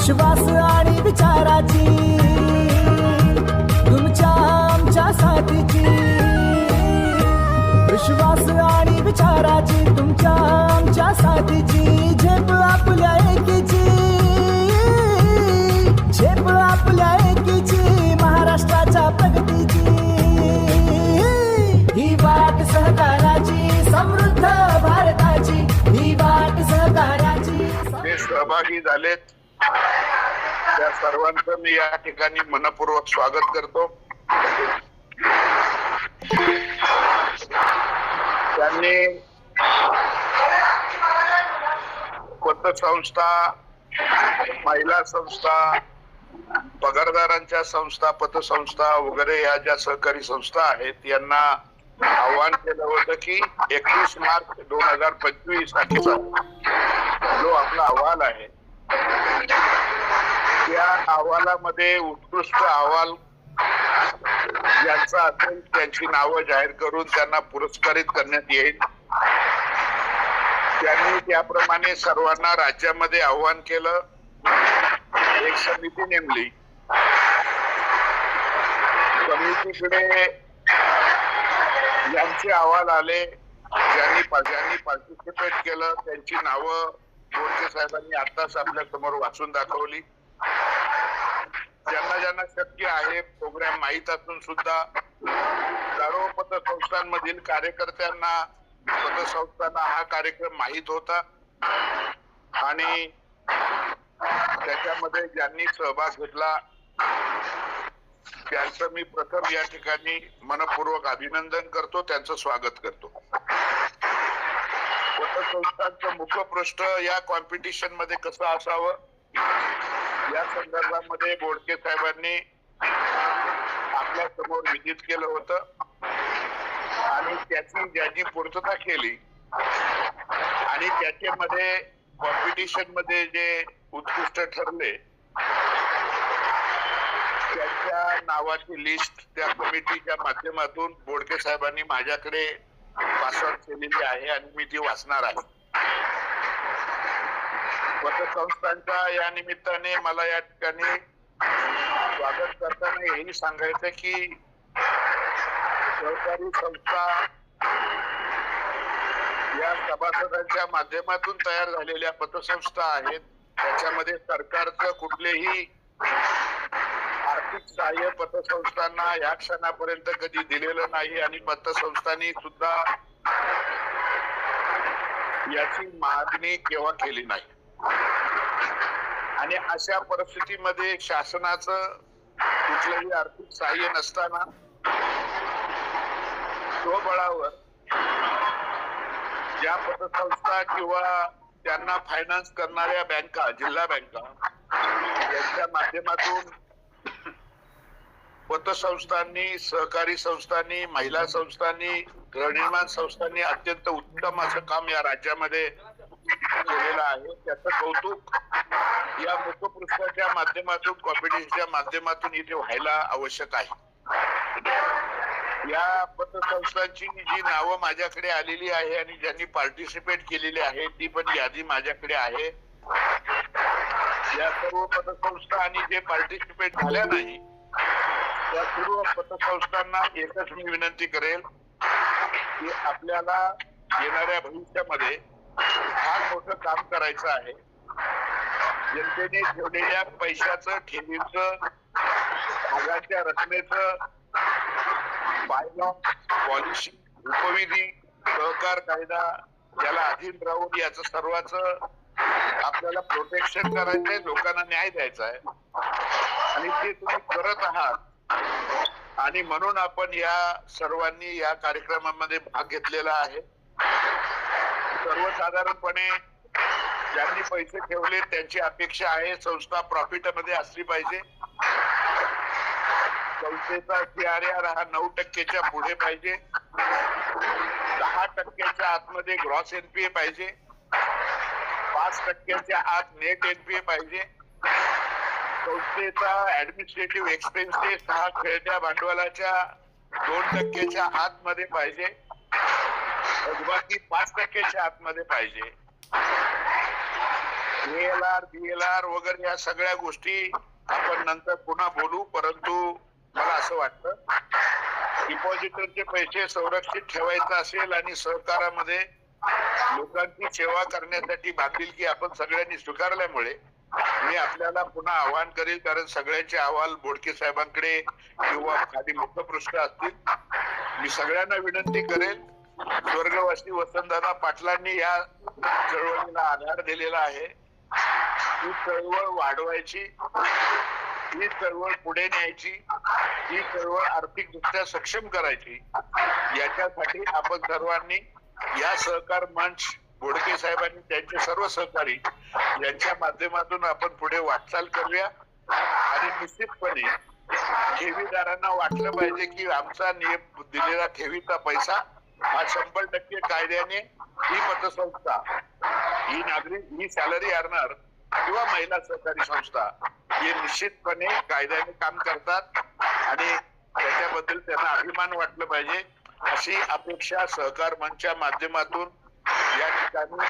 विश्वास आणि विचाराची तुमच्या आमच्या साथीची. विश्वास आणि विचाराची तुमच्या आमच्या साथीची. झेप आपल्या एकीची झेप आपल्या एकीची महाराष्ट्राच्या प्रगतीची. ही वाट सहकाराची समृद्ध भारताची. ही वाट सहकाराची. सहभागी झालेत. त्या सर्वांचं मी या ठिकाणी मनपूर्वक स्वागत करतो. त्यांनी पतसंस्था महिला संस्था पगारदारांच्या संस्था पतसंस्था वगैरे या ज्या सहकारी संस्था आहेत यांना आव्हान केलं होतं की एकवीस मार्च दोन हजार पंचवीस तारखेचा जो आपला अहवाल आहे अहवालामध्ये उत्कृष्ट अहवाल यांचा असेल त्यांची नावं जाहीर करून त्यांना पुरस्कारित करण्यात येईल. त्यांनी त्याप्रमाणे सर्वांना राज्यामध्ये आव्हान केलं. एक समिती नेमली. समितीकडे यांचे अहवाल आले. ज्यांनी ज्यांनी पार्टिसिपेट केलं त्यांची नावं बोरके साहेबांनी आताच आपल्यासमोर वाचून दाखवली. ज्यांना ज्यांना शक्य आहे प्रोग्राम माहीत असून सुद्धा सर्व पतसंस्थांमधील कार्यकर्त्यांना पतसंस्थांना हा कार्यक्रम माहीत होता. आणि त्याच्यामध्ये ज्यांनी सहभाग घेतला त्यांचं मी प्रथम या ठिकाणी मनपूर्वक अभिनंदन करतो त्यांचं स्वागत करतो. पतसंस्थांचं मुखपृष्ठ या कॉम्पिटिशनमध्ये कसं असावं? या संदर्भामध्ये बोडके साहेबांनी आपल्यासमोर विजित केलं होतं. आणि त्याची ज्याची पूर्तता केली आणि त्याच्यामध्ये कॉम्पिटिशनमध्ये जे उत्कृष्ट ठरले त्यांच्या नावाची लिस्ट त्या कमिटीच्या माध्यमातून बोडके साहेबांनी माझ्याकडे पासवर्ड केलेली आहे आणि मी ती वाचणार आहे. पतसंस्थांच्या या निमित्ताने मला या ठिकाणी स्वागत करताना हेही सांगायचं की सहकारी संस्था या सभासदांच्या माध्यमातून तयार झालेल्या पतसंस्था आहेत. त्याच्यामध्ये सरकारचं कुठलेही आर्थिक सहाय्य पतसंस्थांना या क्षणापर्यंत कधी दिलेलं नाही आणि पतसंस्थांनी सुद्धा याची मागणी केव्हा केली नाही. आणि अशा परिस्थितीमध्ये शासनाचं कुठलंही आर्थिक सहाय्य नसताना स्वबळावर ज्या पतसंस्था किंवा त्यांना फायनान्स करणाऱ्या बँका जिल्हा बँका यांच्या माध्यमातून पतसंस्थांनी सहकारी संस्थांनी महिला संस्थांनी गृहनिर्माण संस्थांनी अत्यंत उत्तम असं काम या राज्यामध्ये केलेला आहे. त्याचं कौतुक या मुखपृष्ठाच्या माध्यमातून कॉम्पिटिशनच्या माध्यमातून इथे व्हायला आवश्यक आहे. या पतसंस्थांची जी नावं माझ्याकडे आलेली आहे आणि ज्यांनी पार्टिसिपेट केलेली आहे ती पण यादी माझ्याकडे आहे. या सर्व पतसंस्था आणि जे पार्टिसिपेट झाल्या नाही त्या सर्व पतसंस्थांना एकच मी विनंती करेल की आपल्याला येणाऱ्या भविष्यामध्ये फार मोठं काम करायचं आहे. जनतेने ठेवलेल्या पैशाचं ठेवीच भागाच्या रकमेचं बायलॉ पॉलिसी उपविधी सहकार कायदा याला अधीन राहून याच सर्वांच आपल्याला प्रोटेक्शन करायचंय लोकांना न्याय द्यायचा आहे आणि ते तुम्ही करत आहात. आणि म्हणून आपण या सर्वांनी या कार्यक्रमामध्ये भाग घेतलेला आहे. सर्वसाधारणपणे ज्यांनी पैसे ठेवले त्यांची अपेक्षा आहे संस्था प्रॉफिटमध्ये असली पाहिजे. संस्थेचा सीआरआर हा नऊ टक्केच्या पुढे पाहिजे. दहा टक्क्याच्या आतमध्ये ग्रॉस एनपीए पाहिजे. पाच टक्क्याच्या आत नेट एनपीए पाहिजे. संस्थेचा ऍडमिनिस्ट्रेटिव्ह एक्सपेन्सेस हा खेळत्या भांडवलाच्या दोन टक्क्याच्या आतमध्ये पाहिजे. बाकी पाच टक्क्याच्या आतमध्ये पाहिजे. एल बीएलआर वगैरे या सगळ्या गोष्टी आपण नंतर पुन्हा बोलू परंतु मला असं वाटतं डिपॉझिटरचे पैसे संरक्षित ठेवायचं असेल आणि सहकारामध्ये लोकांची सेवा करण्यासाठी बांधिलकी आपण सगळ्यांनी स्वीकारल्यामुळे मी आपल्याला पुन्हा आवाहन करेल कारण सगळ्यांचे अहवाल बोडके साहेबांकडे किंवा खाली मुखपृष्ठ असतील मी सगळ्यांना विनंती करेल स्वर्गवासी वसंतदादा पाटलांनी या चळवळीला आधार दिलेला आहे. ही चळवळ वाढवायची ही चळवळ पुढे न्यायची ही चळवळ आर्थिकदृष्ट्या सक्षम करायची याच्यासाठी आपण सर्वांनी या सहकार मंच बोडके साहेबांनी त्यांचे सर्व सहकारी यांच्या माध्यमातून आपण पुढे वाटचाल करूया. आणि निश्चितपणे ठेवीदारांना वाटलं पाहिजे की आमचा नियम दिलेला ठेवीचा पैसा हा शंभर टक्के कायद्याने ही पतसंस्था ही नागरिक ही सॅलरी अर्नर किंवा महिला सहकारी संस्था हे निश्चितपणे कायद्याने काम करतात आणि त्याच्याबद्दल त्यांना अभिमान वाटलं पाहिजे अशी अपेक्षा सहकार मंचच्या माध्यमातून या ठिकाणी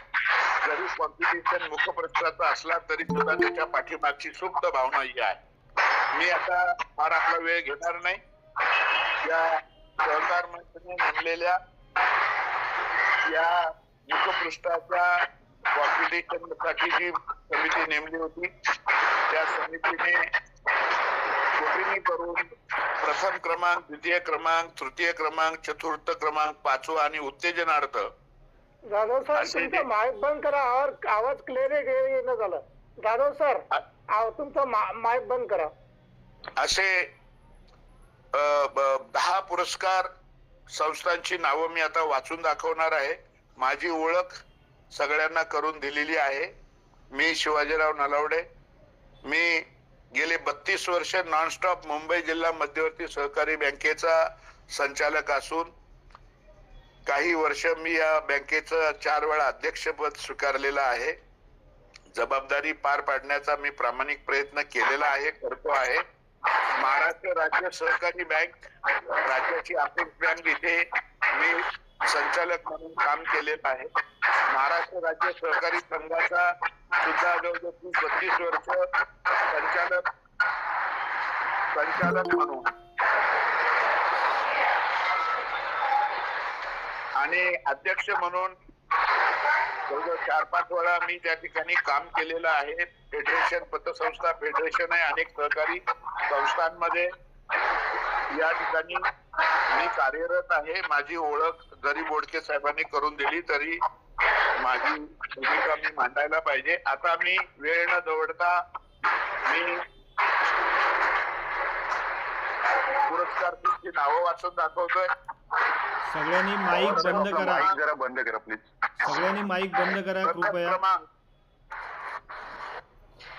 जरी कॉम्पिटिशन मुखप्रस्ताचा असला तरी सुद्धा त्याच्या पाठीमागची सुप्त भावना ही आहे. मी आता फार आपला वेळ घेणार नाही. या सहकार मंचने नेमलेल्या या मुखपृष्ठाच्या कॉम्पिटिशनसाठी जी समिती नेमली होती. त्या समितीने कोटिनी करून प्रथम क्रमांक द्वितीय क्रमांक तृतीय क्रमांक चतुर्थ क्रमांक पाचवा आणि उत्तेजनार्थ. जाधव सर तुमचा माईक बंद करा आवाज क्लिअर येणं झालं. जाधव सर तुमचा माईक बंद करा. असे दहा पुरस्कार संस्थांची नावं मी आता वाचून दाखवणार आहे. माझी ओळख सगळ्यांना करून दिलेली आहे. मी शिवाजीराव नलावडे. मी गेले बत्तीस वर्ष नॉनस्टॉप मुंबई जिल्हा मध्यवर्ती सहकारी बँकेचा संचालक असून काही वर्ष मी या बँकेचं चार वेळा अध्यक्षपद स्वीकारलेलं आहे. जबाबदारी पार पाडण्याचा मी प्रामाणिक प्रयत्न केलेला आहे करतो आहे. महाराष्ट्र राज्य सहकारी बँक राज्याची अपेक्स बँक इथे मी संचालक म्हणून काम केलेलं आहे. महाराष्ट्र राज्य सहकारी संघाचा सुद्धा जवळजवळ बत्तीस वर्ष संचालक संचालक म्हणून. आणि अध्यक्ष म्हणून जवळजवळ चार पाच वेळा मी त्या ठिकाणी काम केलेलं आहे. फेडरेशन पतसंस्था फेडरेशन आहे अनेक सहकारी संस्थांमध्ये. या ठिकाणी मी कार्यरत आहे. माझी ओळख जरी बोडके साहेबांनी करून दिली तरी माझी भूमिका मी मांडायला पाहिजे. आता मी वेळ न दवडता मी पुरस्कार नावं वाचून दाखवतोय. सगळ्यांनी माईक बंद करा. माईक जरा बंद करा प्लीज सगळ्यांनी माईक बंद करा कृपया. क्रमांक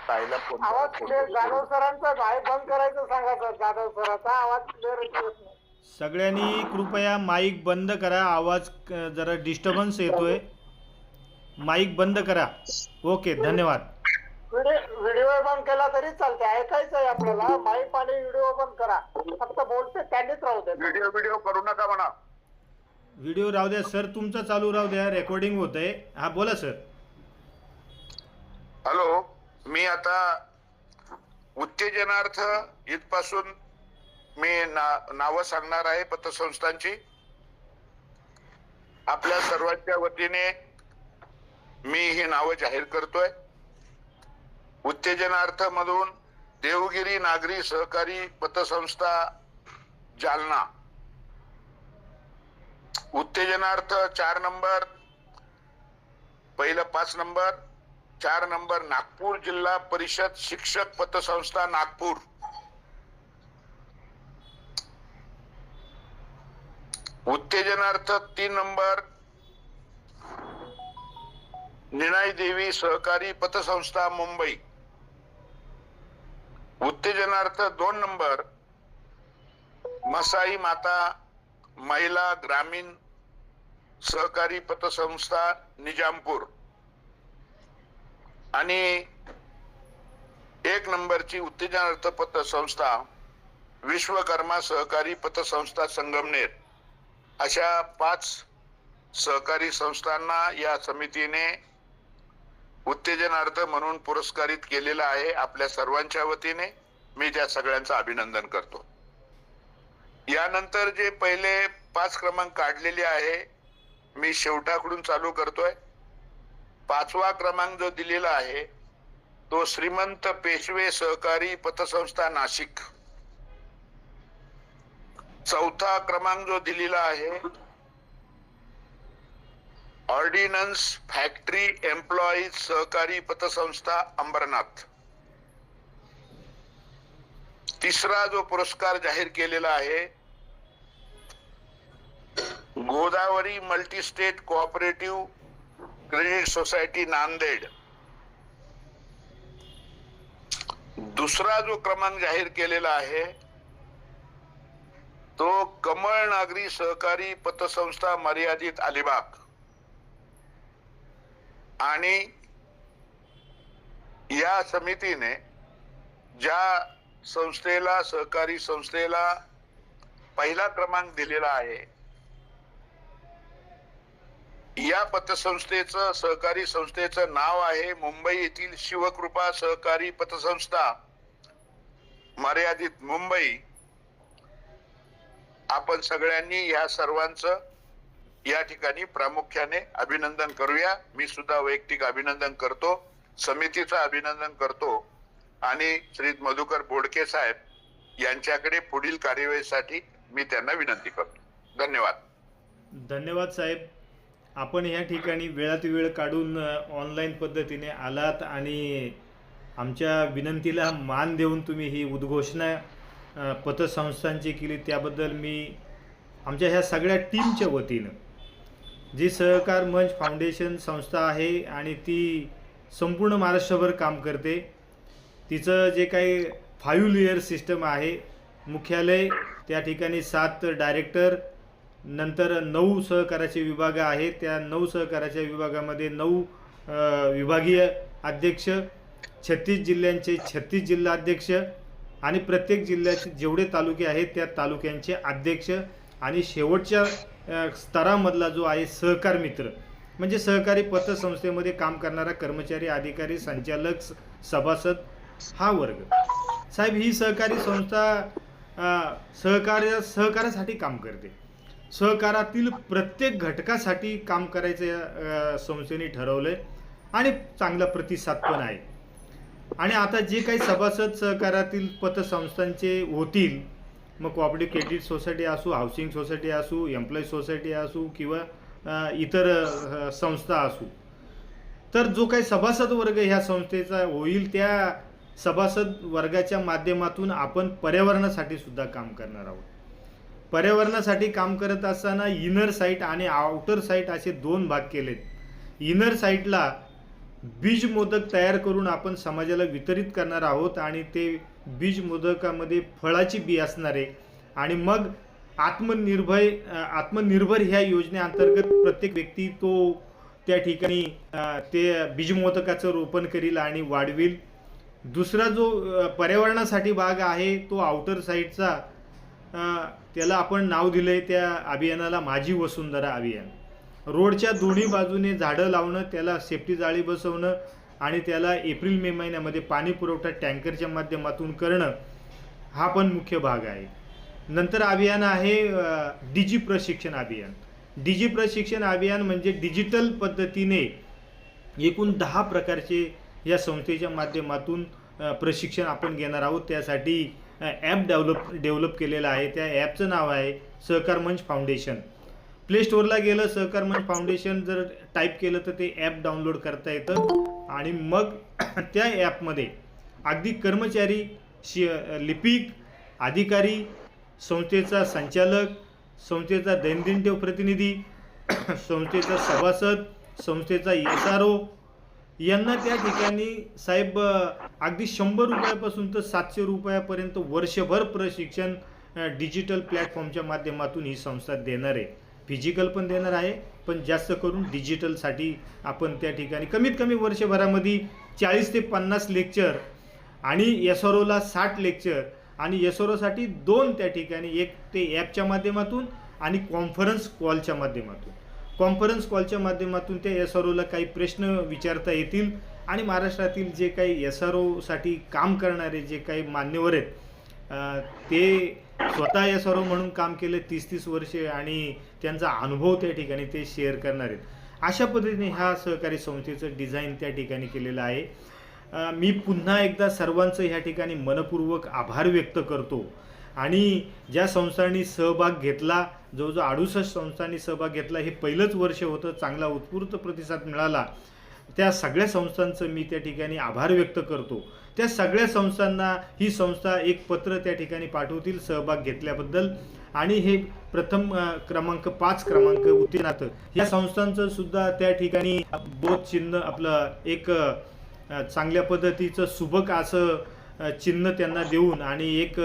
ताईला फोन आवाज क्लिअर जाधव. सरांचा माईक बंद करायचं सांगा सर. जाधव सरांचा आवाज क्लिअर येत नाही. सगळ्यांनी कृपया माईक बंद करा. आवाज क- जरा डिस्टर्बन्स येतोय. माईक बंद करा. ओके धन्यवाद. व्हिडिओ व्हिडिओ बंद केला तरी चालते ऐकायचं आहे आपल्याला. माईक आणि व्हिडिओ बंद करा. फक्त बोलते त्यांनीच राहू दे. व्हिडिओ व्हिडिओ करू नका म्हणा. व्हिडिओ राहू द्या. सर तुमचा चालू राहू द्या. रेकॉर्डिंग होत आहे हा बोला सर. हॅलो मी आता उत्तेजनार्थ इथपासून मी ना नावं सांगणार आहे पतसंस्थांची. आपल्या सर्वांच्या वतीने मी ही नावं जाहीर करतोय. उत्तेजनार्थ मधून देवगिरी नागरी सहकारी पतसंस्था जालना. उत्तेजनार्थ चार नंबर पहिलं पाच नंबर चार नंबर नागपूर जिल्हा परिषद शिक्षक पतसंस्था नागपूर. उत्तेजनार्थ तीन नंबर निनाई देवी सहकारी पतसंस्था मुंबई. उत्तेजनार्थ दोन नंबर मसाई माता महिला ग्रामीण सहकारी पतसंस्था निजामपूर. आणि एक नंबरची उत्तेजनार्थ पतसंस्था विश्वकर्मा सहकारी पतसंस्था संगमनेर. अशा पाच सहकारी संस्थांना या समितीने उत्तेजनार्थ म्हणून पुरस्कारित केलेला आहे आपल्या सर्वांच्या वतीने. मी त्या सगळ्यांचं अभिनंदन करतो. यानंतर जे पहिले पाच क्रमांक काढलेले आहे मी शेवटाकडून चालू करतोय. पाचवा क्रमांक जो दिलेला आहे तो श्रीमंत पेशवे सहकारी पतसंस्था नाशिक. चौथा क्रमांक जो दिलेला आहे ऑर्डिनन्स फॅक्टरी एम्प्लॉईज सहकारी पतसंस्था अंबरनाथ. तिसरा जो पुरस्कार जाहीर केलेला आहे Godavari multi state cooperative credit society Nanded. दुसरा जो क्रमांक जाहीर केलेला आहे तो कमळ नागरी सहकारी पतसंस्था मर्यादित अलिबाग. आणि या समितीने ज्या संस्थेला सहकारी संस्थेला पहिला क्रमांक दिलेला आहे. या पतसंस्थेचं सहकारी संस्थेचं नाव आहे मुंबई येथील शिवकृपा सहकारी पतसंस्था. मर्यादित मुंबई. आपण सगळ्यांनी या सर्वांचं या ठिकाणी प्रामुख्याने अभिनंदन करूया. मी सुद्धा वैयक्तिक अभिनंदन करतो. समितीचं अभिनंदन करतो. आणि श्री मधुकर बोडके साहेब यांच्याकडे पुढील कार्यवाहीसाठी मी त्यांना विनंती करतो. धन्यवाद. धन्यवाद साहेब. आपण ह्या ठिकाणी वेळात वेळ काढून ऑनलाईन पद्धतीने आलात आणि आमच्या विनंतीला मान देऊन तुम्ही ही उद्घोषणा पतसंस्थांची केली. त्याबद्दल मी आमच्या ह्या सगळ्या टीमच्या वतीनं जी सहकार मंच फाउंडेशन संस्था आहे आणि ती संपूर्ण महाराष्ट्रभर काम करते तिचं जे काही फाईव्ह लेअर सिस्टम आहे मुख्यालय त्या ठिकाणी सात डायरेक्टर नंतर नऊ सहकाराचे विभाग आहेत. त्या नऊ सहकाराच्या विभागामध्ये नऊ विभागीय अध्यक्ष छत्तीस जिल्ह्यांचे छत्तीस जिल्हा अध्यक्ष आणि प्रत्येक जिल्ह्याचे जेवढे तालुके आहेत त्या तालुक्यांचे अध्यक्ष आणि शेवटच्या स्तरामधला जो आहे सहकार मित्र. म्हणजे सहकारी पतसंस्थेमध्ये काम करणारा कर्मचारी अधिकारी संचालक स- सभासद हा वर्ग. साहेब ही सहकारी संस्था सहकार्य सहकारासाठी काम करते. सहकारातील प्रत्येक घटकासाठी काम करायचं या ठरवलं संस्थेने ठरवलंय आणि चांगला प्रतिसाद पण आहे. आणि आता जे काही सभासद सहकारातील पतसंस्थांचे होतील मग कोऑपरेटिव्ह क्रेडिट सोसायटी असू हाऊसिंग सोसायटी असू एम्प्लॉई सोसायटी असू किंवा इतर संस्था असू तर जो काही सभासद वर्ग ह्या संस्थेचा होईल त्या सभासद वर्गाच्या माध्यमातून आपण पर्यावरणासाठी सुद्धा काम करणार आहोत. पर्यावरणासाठी काम करत असताना इनर साईट आणि आउटर साईट असे दोन भाग केलेत. इनर साईटला बीज मोदक तयार करून आपण समाजाला वितरित करणार आहोत आणि ते बीज मोदकामध्ये फळाची बी असणारे आणि मग आत्मनिर्भय आत्मनिर्भर ह्या योजनेअंतर्गत प्रत्येक व्यक्ती तो त्या ठिकाणी ते बीजमोदकाचं रोपण करील आणि वाढविल. दुसरा जो पर्यावरणासाठी भाग आहे तो आउटर साईडचा त्याला आपण नाव दिलंय त्या अभियानाला माझी वसुंधरा अभियान. रोडच्या दोन्ही बाजूने झाडं लावणं त्याला सेफ्टी जाळी बसवणं आणि त्याला एप्रिल मे महिन्यामध्ये पाणी पुरवठा टँकरच्या माध्यमातून करणं हा पण मुख्य भाग आहे. नंतर अभियान आहे डिजी प्रशिक्षण अभियान. डिजी प्रशिक्षण अभियान म्हणजे डिजिटल पद्धतीने एकूण दहा प्रकारचे या संस्थेच्या माध्यमातून प्रशिक्षण आपण घेणार आहोत. त्यासाठी ॲप डेव्हलप डेव्हलप केलेलं आहे. त्या ॲपचं नाव आहे सहकार मंच फाउंडेशन. प्ले स्टोअरला गेलं सहकार मंच फाउंडेशन जर टाईप केलं तर ते ॲप डाउनलोड करता येतं. आणि मग त्या ॲपमध्ये अगदी कर्मचारी शि लिपिक अधिकारी संस्थेचा संचालक संस्थेचा दैनंदिन ठेव प्रतिनिधी संस्थेचा सभासद संस्थेचा एस आर ओ यांना त्या ठिकाणी साहेब अगदी शंभर रुपयापासून तर सातशे रुपयापर्यंत वर्षभर प्रशिक्षण डिजिटल प्लॅटफॉर्मच्या माध्यमातून ही संस्था देणार आहे. फिजिकल पण देणार आहे पण जास्त करून डिजिटलसाठी आपण त्या ठिकाणी कमीत कमी वर्षभरामध्ये चाळीस ते पन्नास लेक्चर आणि एस आर ओला साठ लेक्चर आणि एस आर ओसाठी दोन त्या ठिकाणी एक ते ॲपच्या माध्यमातून आणि कॉन्फरन्स कॉलच्या माध्यमातून. कॉन्फरन्स कॉलच्या माध्यमातून त्या एस आर ओला काही प्रश्न विचारता येतील आणि महाराष्ट्रातील जे काही एस आर ओसाठी काम करणारे जे काही मान्यवर आहेत ते स्वतः एस आर ओ म्हणून काम केले तीस तीस वर्षे आणि त्यांचा अनुभव त्या ठिकाणी ते शेअर करणार आहेत. अशा पद्धतीने ह्या सहकारी संस्थेचं डिझाईन त्या ठिकाणी केलेलं आहे. मी पुन्हा एकदा सर्वांचं ह्या ठिकाणी मनपूर्वक आभार व्यक्त करतो. आणि ज्या संस्थांनी सहभाग घेतला जवळजवळ अडुसष्ट संस्थांनी सहभाग घेतला हे पहिलंच वर्ष होतं चांगला उत्स्फूर्त प्रतिसाद मिळाला. त्या सगळ्या संस्थांचं मी त्या ठिकाणी आभार व्यक्त करतो. त्या सगळ्या संस्थांना ही संस्था एक पत्र त्या ठिकाणी पाठवतील सहभाग घेतल्याबद्दल. आणि हे प्रथम क्रमांक पाच क्रमांक उत्तीर्णात. या संस्थांचं सुद्धा त्या ठिकाणी बोध चिन्ह आपलं एक चांगल्या पद्धतीचं सुबक असं चिन्ह त्यांना देऊन आणि एक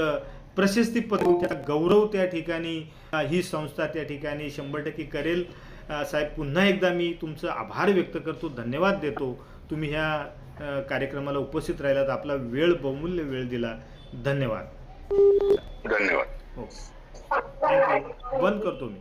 प्रशस्तीपत्र त्याचा गौरव त्या ठिकाणी ही संस्था त्या ठिकाणी शंभर टक्के करेल. साहेब पुन्हा एकदा मी तुमचं आभार व्यक्त करतो धन्यवाद देतो. तुम्ही ह्या कार्यक्रमाला उपस्थित राहिलात आपला वेळ बहुमूल्य वेळ दिला. धन्यवाद. धन्यवाद. हो. बंद करतो मी.